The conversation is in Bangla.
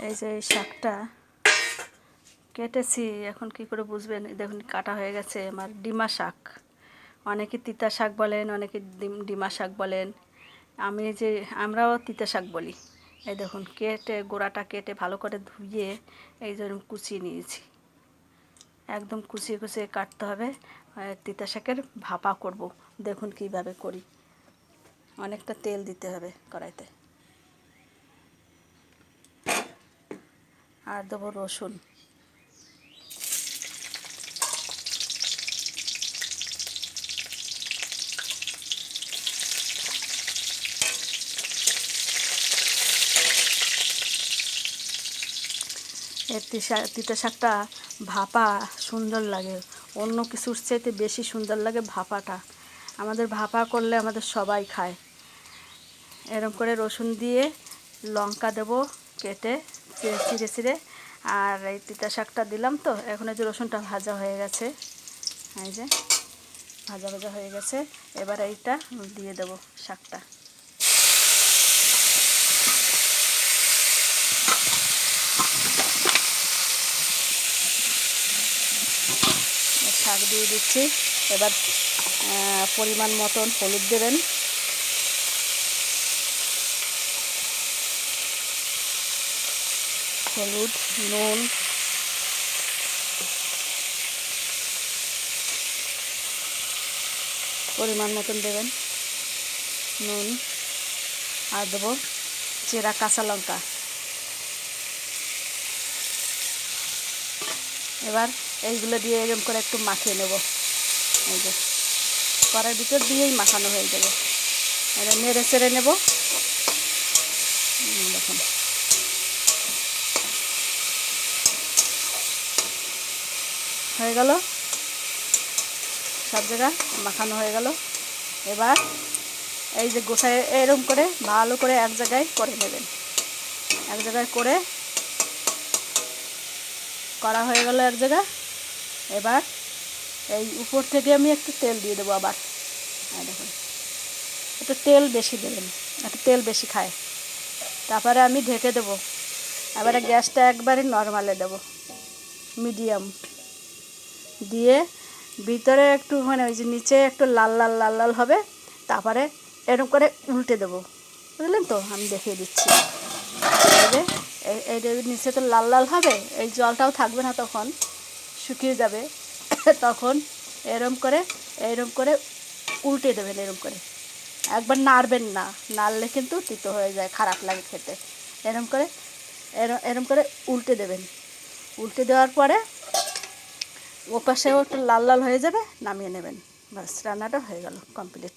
এই যে এই শাকটা কেটেছি, এখন কি করে বুঝবেন? দেখুন, কাটা হয়ে গেছে আমার ডিমা শাক। অনেকে তিতা শাক বলেন, অনেকে ডিম- ডিমা শাক বলেন। আমি যে, আমরাও তিতা শাক বলি। এই দেখুন, কেটে, গোড়াটা কেটে ভালো করে ধুয়ে এই জন্য কুচিয়ে নিয়েছি। একদম কুচিয়ে কুচিয়ে কাটতে হবে। তিতা শাকের ভাপা করব। দেখুন কীভাবে করি। অনেকটা তেল দিতে হবে কড়াইতে। আর দেবো রসুন। তিসা, তিতা শাকটা ভাপা সুন্দর লাগে। অন্য কিছুর চাইতে বেশি সুন্দর লাগে ভাপাটা। আমাদের ভাপা করলে আমাদের সবাই খায়। এরকম করে রসুন দিয়ে লঙ্কা দেবো, কেটে চিড়ে চিড়ে। আর এই তিতা শাকটা দিলাম তো, এখন এই যে রসুনটা ভাজা হয়ে গেছে। এই যে, ভাজা ভাজা হয়ে গেছে। এবার এইটা দিয়ে দেবো শাকটা। শাক দিয়ে দিচ্ছি। এবার পরিমাণ মতন হলুদ দেবেন। হলুদ নুন পরিমাণ মতন দেবেন। নুন, আর দেবো চেরা কাঁচা লঙ্কা। এবার এইগুলো দিয়ে এরকম করে একটু মাখিয়ে নেব। এই যে কড়ার ভিতর দিয়েই মাখানো হয়ে যাবে। এটা নেড়ে চেড়ে নেব। দেখুন। হয়ে গেল। সব জায়গা মাখানো হয়ে গেল। এবার এই যে গোছায় এরকম করে ভালো করে এক জায়গায় করে নেবেন। এক জায়গায় করে করা হয়ে গেল এক জায়গা। এবার এই উপর থেকে আমি একটু তেল দিয়ে দেবো আবার। হ্যাঁ দেখুন, একটু তেল বেশি দেবেন, একটু তেল বেশি খায়। তারপরে আমি ঢেকে দেবো। এবারে গ্যাসটা একবারে নর্মালে দেবো। মিডিয়াম। দিয়ে ভিতরে একটু মানে ওই যে নিচে একটু লাল লাল লাল লাল হবে, তারপরে এরকম করে উল্টে দেবো। বুঝলেন তো? আমি দেখিয়ে দিচ্ছি। এই নিচে তো লাল লাল হবে, এই জলটাও থাকবে না তখন, শুকিয়ে যাবে। তখন এরম করে এরম করে উল্টে দেবেন এরম করে। একবার নাড়বেন না, নাড়লে কিন্তু তিতো হয়ে যায়, খারাপ লাগে খেতে। এরম করে এরম এরম করে উল্টে দেবেন। উল্টে দেওয়ার পরে ও পাশেও একটু লাল লাল হয়ে যাবে নামিয়ে নেবেন। বাস রান্নাটা হয়ে গেল কমপ্লিট